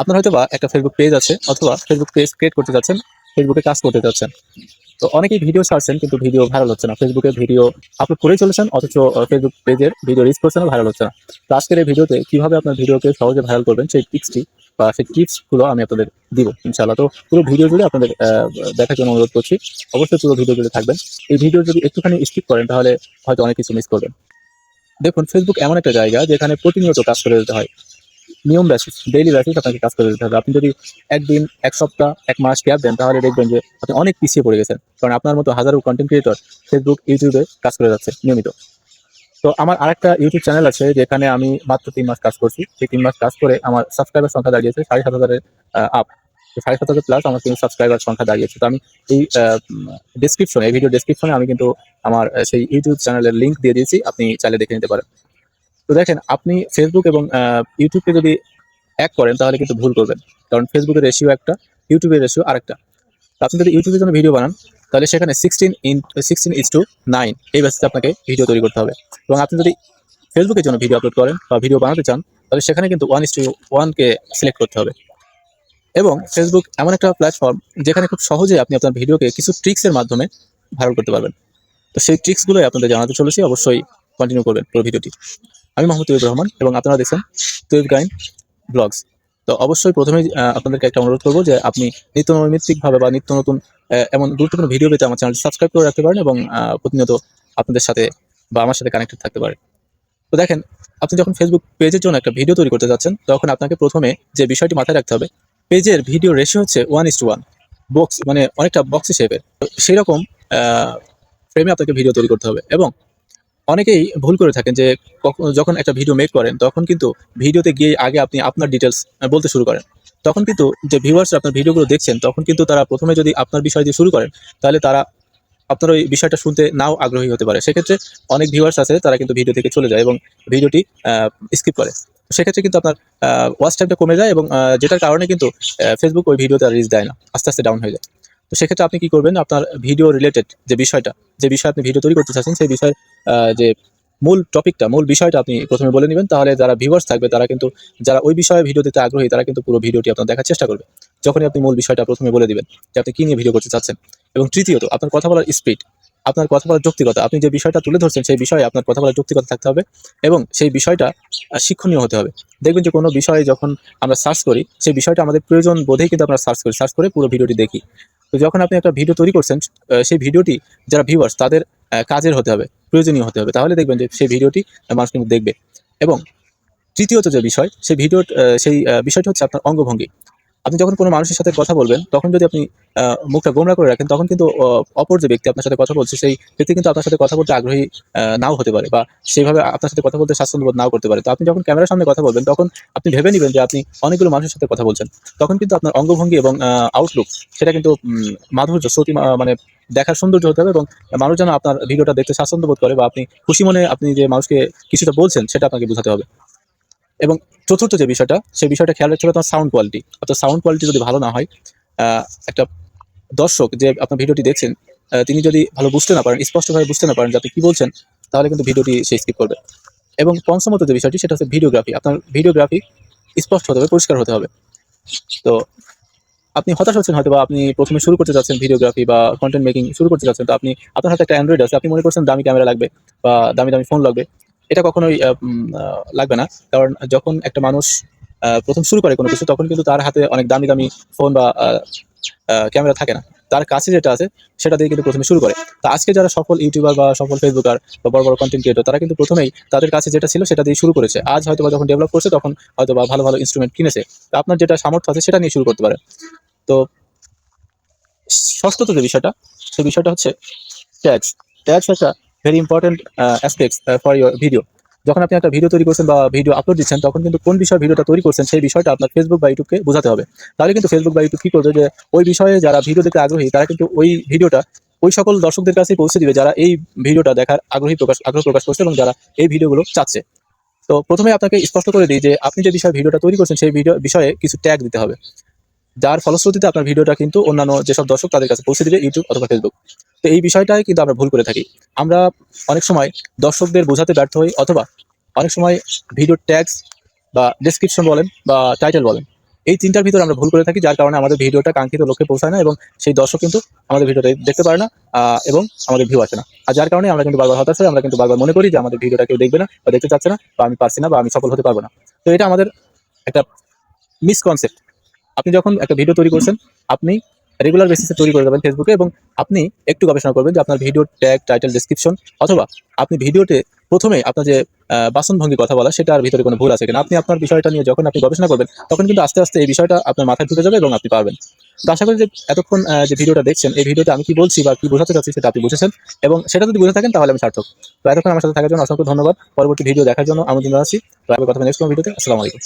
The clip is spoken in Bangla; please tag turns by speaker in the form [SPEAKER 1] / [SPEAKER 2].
[SPEAKER 1] আপনার হয়তো বা একটা ফেসবুক পেজ আছে অথবা ফেসবুক পেজ ক্রিয়েট করতে যাচ্ছেন ফেসবুকে কাজ করতে যাচ্ছেন। তো অনেকেই ভিডিও ছাড়ছেন কিন্তু ভিডিও ভাইরাল হচ্ছে না। ফেসবুকে ভিডিও আপলোড করেই চলেছেন, অথচ ফেসবুক পেজের ভিডিও রিচ করছেন ভাইরাল হচ্ছে না। তো আজকের এই ভিডিওতে কীভাবে আপনার ভিডিওকে সহজে ভাইরাল করবেন সেই টিপসটি বা সেই টিপসগুলো আমি আপনাদের দিব, ইনশাআল্লাহ। তো পুরো ভিডিও জুড়ে আপনাদের দেখার জন্য অনুরোধ করছি। অবশ্যই পুরো ভিডিও জুড়ে থাকবেন। এই ভিডিও যদি একটুখানি স্কিপ করেন তাহলে হয়তো অনেক কিছু মিস করবেন। দেখুন ফেসবুক এমন একটা জায়গা যেখানে প্রতিনিয়ত কাজ করে যেতে হয়। নিয়ম বেসিস ডেইলি বেসিস আপনাকে কাজ করে দিতে হবে। আপনি যদি একদিন, এক সপ্তাহ, এক মাস গ্যাপ দেন, তাহলে দেখবেন যে আপনি অনেক পিছিয়ে পড়ে গেছেন। কারণ আপনার মতো হাজারো কন্টেন্ট ক্রিয়েটর ফেসবুক ইউটিউবে কাজ করে যাচ্ছে, নিয়মিত। তো আমার আরেকটা ইউটিউব চ্যানেল আছে, যেখানে আমি মাত্র তিন মাস কাজ করছি। সেই তিন মাস কাজ করে আমার সাবস্ক্রাইবার সংখ্যা দাঁড়িয়েছে সাড়ে সাত হাজারের আপ সাড়ে সাত হাজার প্লাস আমার কিন্তু সাবস্ক্রাইবার সংখ্যা দাঁড়িয়েছে। তো আমি এই ডিসক্রিপশনে এই ভিডিও ডিসক্রিপশনে আমি কিন্তু আমার সেই ইউটিউব চ্যানেলের লিঙ্ক দিয়ে দিয়েছি। আপনি চাইলে দেখে নিতে পারেন। তো দেখেন, আপনি ফেসবুক এবং ইউটিউবকে যদি এক করেন, তাহলে কিন্তু ভুল করবেন। কারণ ফেসবুকের রেশিও একটা ইউটিউবের রেশিও আরেকটা। আপনি যদি ইউটিউবের জন্য ভিডিও বানান, তাহলে সেখানে sixteen in sixteen is to nine এই বেসিসে আপনাকে ভিডিও তৈরি করতে হবে। এবং আপনি যদি ফেসবুকের জন্য ভিডিও আপলোড করেন বা ভিডিও বানাতে চান, তাহলে সেখানে কিন্তু ওয়ান ইস টু ওয়ানকে সিলেক্ট করতে হবে। এবং ফেসবুক এমন একটা প্ল্যাটফর্ম যেখানে খুব সহজে আপনি আপনার ভিডিওকে কিছু ট্রিক্সের মাধ্যমে ভাইরাল করতে পারবেন। তো সেই ট্রিক্সগুলোই আপনাদের জানাতে চলেছি। অবশ্যই কন্টিনিউ করবেন পুরো ভিডিওটি। আমি মোহাম্মদ তৈব রহমান এবং আপনারা দেখছেন তৈব গাইন ব্লগস। তো অবশ্যই প্রথমেই আপনাদেরকে একটা অনুরোধ করব যে আপনি নিত্য নৈমিত্তিকভাবে বা নিত্য নতুন এমন গুরুত্বপূর্ণ ভিডিও পেতে আমার চ্যানেলটি সাবস্ক্রাইব করে রাখতে পারেন এবং প্রতিনিয়ত আপনাদের সাথে বা আমার সাথে কানেক্টেড থাকতে পারেন। তো দেখেন, আপনি যখন ফেসবুক পেজের জন্য একটা ভিডিও তৈরি করতে যাচ্ছেন, তখন আপনাকে প্রথমে যে বিষয়টি মাথায় রাখতে হবে পেজের ভিডিও রেশিও হচ্ছে one is to one box মানে অনেকটা বক্সি শেপের সেই রকম ফ্রেমে আপনাকে ভিডিও তৈরি করতে হবে এবং অনেকেই ভুল করে থাকেন যে যখন একটা ভিডিও মেক করেন, তখন কিন্তু ভিডিওতে গিয়ে আগে আপনি আপনার ডিটেলস বলতে শুরু করেন। তখন কিন্তু যে ভিউয়ার্স আপনার ভিডিওগুলো দেখছেন, তখন কিন্তু তারা প্রথমে যদি আপনার বিষয় দিয়ে শুরু করেন, তাহলে তারা আপনার ওই বিষয়টা শুনতে নাও আগ্রহী হতে পারে। সেক্ষেত্রে অনেক ভিউয়ার্স আছে, তারা কিন্তু ভিডিও থেকে চলে যায় এবং ভিডিওটি স্কিপ করে। সেক্ষেত্রে কিন্তু আপনার ওয়াচ টাইমটা কমে যায় এবং যেটার কারণে কিন্তু ফেসবুক ওই ভিডিওতে রিচ দেয় না। আস্তে আস্তে ডাউন হয়ে যায়। তো সেক্ষেত্রে আপনি কি করবেন? আপনার ভিডিও রিলেটেড যে বিষয়টা, যে বিষয়ে আপনি ভিডিও তৈরি করতে চাচ্ছেন, সেই বিষয়ের যে মূল টপিকটা, মূল বিষয়টা আপনি প্রথমে বলে নেবেন। তাহলে যারা ভিউয়ার্স থাকবে, তারা কিন্তু, যারা ওই বিষয়ে ভিডিও দিতে আগ্রহী, তারা কিন্তু পুরো ভিডিওটি আপনার দেখার চেষ্টা করবে। যখনই আপনি মূল বিষয়টা প্রথমে বলে দিবেন যে আপনি কি নিয়ে ভিডিও করতে চাচ্ছেন। এবং তৃতীয়ত, আপনার কথা বলার স্পিড আপনার কথা বলার যৌক্তিকতা, আপনি যে বিষয়টা তুলে ধরছেন, সেই বিষয়ে আপনার কথা বলার যৌক্তিকতা থাকতে হবে এবং সেই বিষয়টা শিক্ষণীয় হতে হবে। দেখবেন যে কোনো বিষয়ে যখন আমরা সার্চ করি, সেই বিষয়টা আমাদের প্রয়োজন বোধেই কিন্তু আমরা সার্চ করি। সার্চ করে পুরো ভিডিওটি দেখি। তো যখন আপনি একটা ভিডিও তৈরি করছেন সেই ভিডিওটি যারা ভিউয়ার্স তাদের কাজের হতে হবে, প্রয়োজনীয় হতে হবে। তাহলে দেখবেন যে সেই ভিডিওটি মানুষ কিন্তু দেখবে। এবং তৃতীয়ত যে বিষয়, সেই ভিডিও সেই বিষয়টি হচ্ছে আপনার অঙ্গভঙ্গি। আপনি যখন কোনো মানুষের সাথে কথা বলবেন, তখন যদি আপনি মুখটা গোমরা করে রাখেন, তখন কিন্তু অপর যে ব্যক্তি আপনার সাথে কথা বলছে, সেই ব্যক্তি কিন্তু আপনার সাথে কথা বলতে আগ্রহী নাও হতে পারে বা সেইভাবে আপনার সাথে কথা বলতে স্বাচ্ছন্দ্য বোধ নাও করতে পারে। তো আপনি যখন ক্যামেরার সামনে কথা বলবেন, তখন আপনি ভেবে নেবেন যে আপনি অনেকগুলো মানুষের সাথে কথা বলছেন। তখন কিন্তু আপনার অঙ্গভঙ্গি এবং আউটলুক সেটা কিন্তু মাধুর্য শ্রুতি মানে দেখার সৌন্দর্য হতে হবে এবং মানুষ যেন আপনার ভিডিওটা দেখতে স্বাচ্ছন্দ্য বোধ করে বা আপনি খুশি মনে আপনি যে মানুষকে কিছুটা বলছেন, সেটা আপনাকে বোঝাতে হবে। এবং চতুর্থ যে বিষয়টা, সেই বিষয়টা খেয়াল রাখতে হবে তোমার সাউন্ড কোয়ালিটি অর্থাৎ সাউন্ড কোয়ালিটি যদি ভালো না হয় একটা দর্শক যে আপনার ভিডিওটি দেখছেন তিনি যদি ভালো বুঝতে না পারেন, স্পষ্টভাবে বুঝতে না পারেন যে আপনি কি বলছেন, তাহলে কিন্তু ভিডিওটি সে স্কিপ করবে। এবং পঞ্চমত যে বিষয়টি, সেটা হচ্ছে ভিডিওগ্রাফি আপনার ভিডিওগ্রাফি স্পষ্ট হতে হবে, পরিষ্কার হতে হবে। তো আপনি হতাশ হচ্ছেন হয়তো বা আপনি প্রথমে শুরু করতে যাচ্ছেন ভিডিওগ্রাফি বা কন্টেন্ট মেকিং শুরু করতে যাচ্ছেন, তো আপনি, আপনার হাতে একটা অ্যান্ড্রয়েড আছে, আপনি মনে করছেন দামি ক্যামেরা লাগবে বা দামি দামি ফোন লাগবে। এটা কখনোই লাগবে না। কারণ যখন একটা মানুষ প্রথম শুরু করে কোনো কিছু, তখন কিন্তু তার হাতে অনেক দামি দামি ফোন বা ক্যামেরা থাকে না। তার কাছে যেটা আছে, সেটা দিয়ে কিন্তু প্রথমে শুরু করে। তো আজকে যারা সফল ইউটিউবার বা সফল ফেসবুকার বা বড় বড় কন্টেন্ট ক্রিয়েটর তারা কিন্তু প্রথমেই তাদের কাছে যেটা ছিল, সেটা দিয়ে শুরু করেছে। আজ হয়তো বা যখন ডেভেলপ করছে, তখন হয়তো বা ভালো ভালো ইনস্ট্রুমেন্ট কিনেছে। তো আপনার যেটা সামর্থ্য আছে, সেটা নিয়ে শুরু করতে পারে তো ষষ্ঠত যে বিষয়টা সেই বিষয়টা হচ্ছে ট্যাক্স ট্যাক্স একটা very important aspects for your video যখন আপনি একটা ভিডিও তৈরি করছেন বা ভিডিও আপলোড দিচ্ছেন, তখন কিন্তু কোন বিষয়ে ভিডিওটা তৈরি করছেন, সেই বিষয়টা আপনার ফেসবুক বা ইউটিউবকে বোঝাতে হবে। তাহলে কিন্তু ফেসবুক বা ইউটিউব কি করবে যে, ওই বিষয়ে যারা ভিডিও দেখতে আগ্রহী, তারা কিন্তু ওই ভিডিওটা ওই সকল দর্শকদের কাছে পৌঁছে দিবে, যারা এই ভিডিওটা দেখার আগ্রহী প্রকাশ, আগ্রহ প্রকাশ করছে এবং যারা এই ভিডিওগুলো চাচ্ছে। তো প্রথমে আপনাকে স্পষ্ট করে দিই যে, আপনি যে বিষয়ে ভিডিওটা তৈরি করছেন, সেই ভিডিও বিষয়ে কিছু ট্যাগ দিতে হবে। যার ফলশ্রুতিতে আপনার ভিডিওটা কিন্তু অন্যান্য যেসব দর্শক তাদের কাছে পৌঁছে দিবে ইউটিউব অথবা ফেসবুক তো এই বিষয়টাই কিন্তু আমরা ভুল করে থাকি। আমরা অনেক সময় দর্শকদের বোঝাতে ব্যর্থ হই অথবা অনেক সময় ভিডিও ট্যাগস বা ডেসক্রিপশন বলেন বা টাইটেল বলেন, এই তিনটার ভিতরে আমরা ভুল করে থাকি যার কারণে আমাদের ভিডিওটা কাঙ্ক্ষিত লক্ষ্যে পৌঁছায় না এবং সেই দর্শক কিন্তু আমাদের ভিডিওটা দেখতে পারে না এবং আমাদের ভিউ আসে না। আর যার কারণে আমরা কিন্তু বারবার হতাশ হই, আমরা কিন্তু বারবার মনে করি যে আমাদের ভিডিওটা কেউ দেখবে না বা দেখতে চাচ্ছে না বা আমি পারছি না বা আমি সফল হতে পারব না। তো এটা আমাদের একটা মিসকনসেপ্ট আপনি যখন একটা ভিডিও তৈরি করছেন, আপনি রেগুলার বেসিসে তৈরি করে যাবেন ফেসবুকে এবং আপনি একটু গবেষণা করবেন যে আপনার ভিডিও ট্যাগ টাইটেল ডেসক্রিপশন অথবা আপনি ভিডিওতে প্রথমে আপনার যে বাসনভঙ্গি কথা বলা সেটার ভিতরে কোনো ভুল আছে কিনা। আপনি আপনার বিষয়টা নিয়ে যখন আপনি গবেষণা করবেন, তখন কিন্তু আস্তে আস্তে এই বিষয়টা আপনার মাথায় ঢুকে যাবে এবং আপনি পারবেন। তো আশা করি যে এতক্ষণ যে ভিডিওটা দেখছেন, এই ভিডিওতে আমি কি বলছি বা কি বোঝাতে চাচ্ছি সেটা আপনি বুঝেছেন এবং সেটা যদি বুঝে থাকেন তাহলে আমি সার্থক। তো এতক্ষণ আমার সাথে থাকার জন্য অসংখ্য ধন্যবাদ। পরবর্তী ভিডিও দেখার জন্য আমন্ত্রণ জানাচ্ছি। তো কথা নেক্সট ভিডিওতে। আসসালামু আলাইকুম।